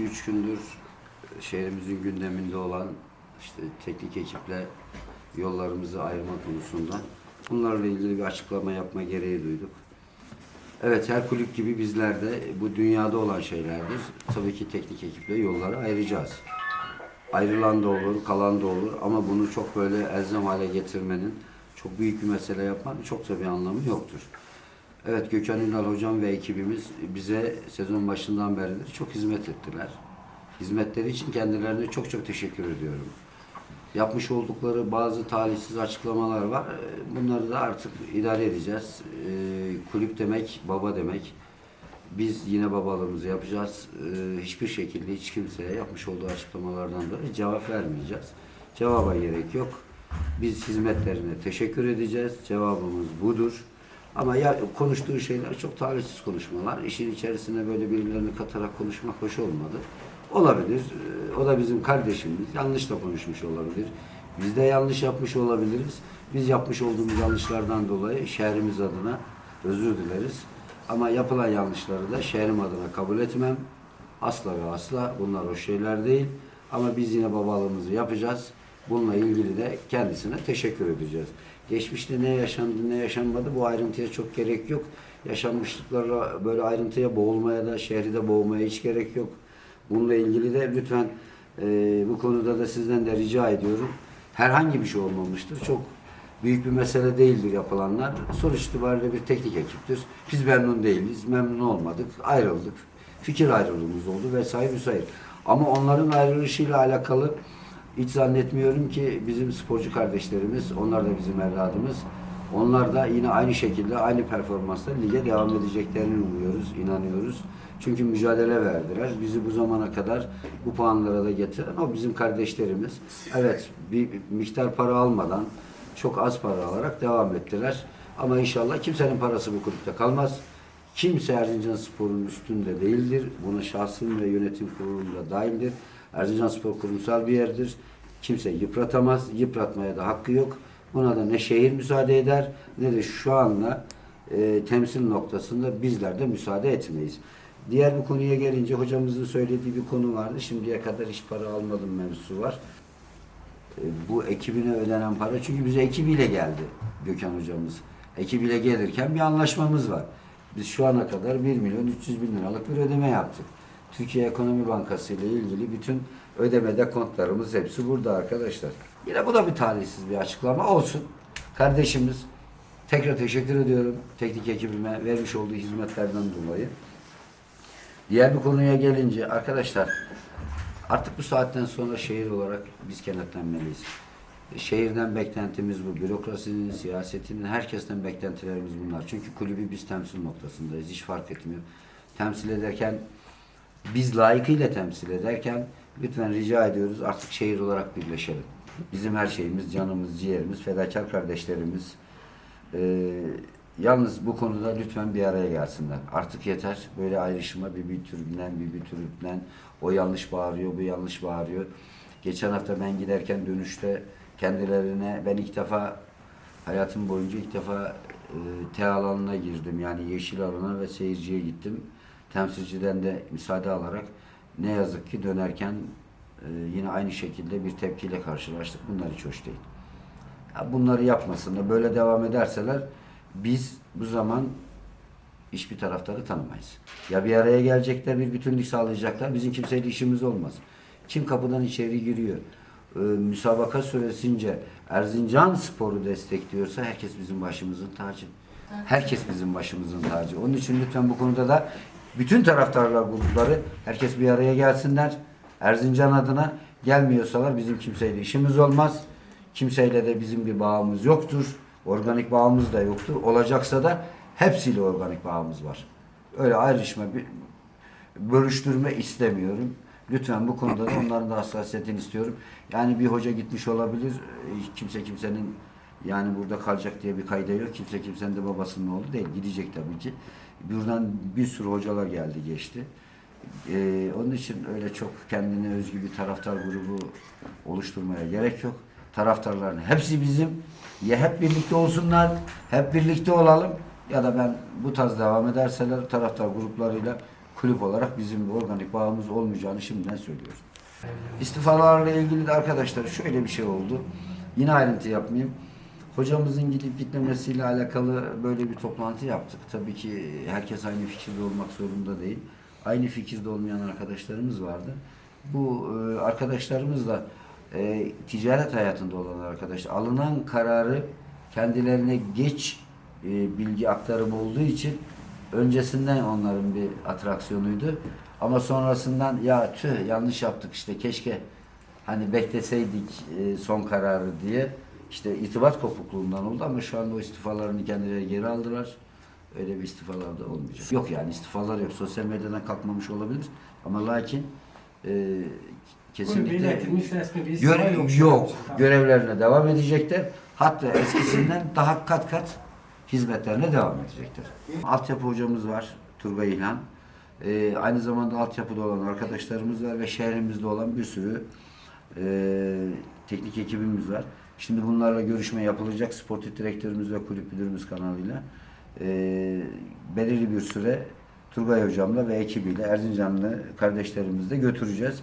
2-3 gündür şehrimizin gündeminde olan işte teknik ekiple yollarımızı ayırma konusunda bunlarla ilgili bir açıklama yapma gereği duyduk. Evet her kulüp gibi bizler de bu dünyada olan şeylerdir. Tabii ki teknik ekiple yolları ayıracağız. Ayrılan da olur, kalan da olur ama bunu çok böyle elzem hale getirmenin, çok büyük bir mesele yapmanın çok da bir anlamı yoktur. Evet Gökhan Ünal hocam ve ekibimiz bize sezon başından beridir çok hizmet ettiler. Hizmetleri için kendilerine çok çok teşekkür ediyorum. Yapmış oldukları bazı talihsiz açıklamalar var. Ee, Bunları da artık idare edeceğiz. Ee, Kulüp demek, baba demek. Biz yine babalığımızı yapacağız. Ee, Hiçbir şekilde hiç kimseye yapmış olduğu açıklamalardan dolayı cevap vermeyeceğiz. Cevaba gerek yok. Biz hizmetlerine teşekkür edeceğiz. Cevabımız budur. Ama ya konuştuğu şeyler çok talihsiz konuşmalar. İşin içerisine böyle birbirlerini katarak konuşmak hoş olmadı. Olabilir. Ee, O da bizim kardeşimiz. Yanlış da konuşmuş olabilir. Biz de yanlış yapmış olabiliriz. Biz yapmış olduğumuz yanlışlardan dolayı şehrimiz adına özür dileriz. Ama yapılan yanlışları da şehrim adına kabul etmem. Asla ve asla bunlar o şeyler değil. Ama biz yine babalığımızı yapacağız. Bununla ilgili de kendisine teşekkür edeceğiz. Geçmişte ne yaşandı ne yaşanmadı bu ayrıntıya çok gerek yok. Yaşanmışlıklarla böyle ayrıntıya boğulmaya da şehri de boğmaya hiç gerek yok. Bununla ilgili de lütfen e, bu konuda da sizden de rica ediyorum. Herhangi bir şey olmamıştır. Çok büyük bir mesele değildir yapılanlar. Sonuç itibariyle bir teknik ekiptir. Biz memnun değiliz, memnun olmadık, ayrıldık. Fikir ayrılığımız oldu vesaire vesaire. Ama onların ayrılışıyla alakalı hiç zannetmiyorum ki bizim sporcu kardeşlerimiz, onlar da bizim evladımız. Onlar da yine aynı şekilde aynı performansla lige devam edeceklerini umuyoruz, inanıyoruz. Çünkü mücadele verdiler. Bizi bu zamana kadar bu puanlara da getiren o bizim kardeşlerimiz. Evet bir miktar para almadan çok az para alarak devam ettiler. Ama inşallah kimsenin parası bu kulüpte kalmaz. Kimse Erzincan Spor'un üstünde değildir. Buna şahsım ve yönetim kurulunda dahildir. Erzincan Spor kurumsal bir yerdir. Kimse yıpratamaz. Yıpratmaya da hakkı yok. Buna da ne şehir müsaade eder ne de şu anda e, temsil noktasında bizler de müsaade etmeyiz. Diğer bir konuya gelince hocamızın söylediği bir konu vardı. Şimdiye kadar hiç para almadım mevzusu var. E, bu ekibine ödenen para çünkü bize ekibiyle geldi Gökhan hocamız. Ekibiyle gelirken bir anlaşmamız var. Biz şu ana kadar 1 milyon 300 bin liralık bir ödeme yaptık. Türkiye Ekonomi Bankası ile ilgili bütün ödeme kontlarımız hepsi burada arkadaşlar. Yine bu da bir talihsiz bir açıklama olsun. Kardeşimiz tekrar teşekkür ediyorum teknik ekibime vermiş olduğu hizmetlerden dolayı. Diğer bir konuya gelince arkadaşlar artık bu saatten sonra şehir olarak biz kenetlenmeliyiz. Şehirden beklentimiz bu. Bürokrasinin, siyasetinin, herkesten beklentilerimiz bunlar. Çünkü kulübü biz temsil noktasındayız. Hiç fark etmiyor. Temsil ederken biz layıkıyla temsil ederken lütfen rica ediyoruz artık şehir olarak birleşelim. Bizim her şeyimiz, canımız, ciğerimiz, fedakar kardeşlerimiz. Ee, yalnız bu konuda lütfen bir araya gelsinler. Artık yeter. Böyle ayrışma bir bir türünden bir bir türünden o yanlış bağırıyor, bu yanlış bağırıyor. Geçen hafta ben giderken dönüşte kendilerine ben ilk defa hayatım boyunca ilk defa e, T alanına girdim. Yani yeşil alana ve seyirciye gittim. Temsilciden de müsaade alarak ne yazık ki dönerken e, yine aynı şekilde bir tepkiyle karşılaştık. Bunlar hiç hoş değil. Ya bunları yapmasınlar. Böyle devam ederseler biz bu zaman hiçbir taraftarı tanımayız. Ya bir araya gelecekler, bir bütünlük sağlayacaklar. Bizim kimseyle işimiz olmaz. Kim kapıdan içeri giriyor? Ee, müsabaka süresince Erzincan Spor'u destekliyorsa herkes bizim başımızın tacı. Herkes bizim başımızın tacı. Onun için lütfen bu konuda da bütün taraftarlar grupları herkes bir araya gelsinler. Erzincan adına gelmiyorsalar bizim kimseyle işimiz olmaz. Kimseyle de bizim bir bağımız yoktur. Organik bağımız da yoktur. Olacaksa da hepsiyle organik bağımız var. Öyle ayrışma, bir, bölüştürme istemiyorum. Lütfen bu konuda da onların da hassasiyetini istiyorum. Yani bir hoca gitmiş olabilir. Kimse kimsenin yani burada kalacak diye bir kayda yok. Kimse kimsenin de babasının oğlu değil. Gidecek tabii ki. Buradan bir sürü hocalar geldi geçti. Ee, onun için öyle çok kendine özgü bir taraftar grubu oluşturmaya gerek yok. Taraftarların hepsi bizim. Ya hep birlikte olsunlar, hep birlikte olalım ya da ben bu tarz devam ederseler taraftar gruplarıyla kulüp olarak bizim organik bağımız olmayacağını şimdiden söylüyoruz. İstifalarla ilgili de arkadaşlar şöyle bir şey oldu. Yine ayrıntı yapmayayım. Hocamızın gidip gitmemesiyle alakalı böyle bir toplantı yaptık. Tabii ki herkes aynı fikirde olmak zorunda değil. Aynı fikirde olmayan arkadaşlarımız vardı. Bu e, arkadaşlarımız da e, ticaret hayatında olan arkadaşlar. Alınan kararı kendilerine geç e, bilgi aktarımı olduğu için öncesinden onların bir atraksiyonuydu. Ama sonrasından ya tüh yanlış yaptık işte keşke hani bekleseydik e, son kararı diye işte itibat kopukluğundan oldu ama şu anda o istifalarını kendileri geri aldılar. Öyle bir istifalar da olmayacak. Yok yani istifalar yok. Sosyal medyadan kalkmamış olabilir ama lakin e, kesinlikle iletilmiş resmi bir istifa Göre- yok. yok. Görevlerine devam edecekler. Hatta eskisinden daha kat kat hizmetlerine devam edecekler. Altyapı hocamız var. Turgay İlhan. Ee, aynı zamanda altyapıda olan arkadaşlarımız var ve şehrimizde olan bir sürü e, teknik ekibimiz var. Şimdi bunlarla görüşme yapılacak. Sportif direktörümüz ve kulüp müdürümüz kanalıyla. Ee, belirli bir süre Turgay hocamla ve ekibiyle Erzincanlı kardeşlerimizle götüreceğiz.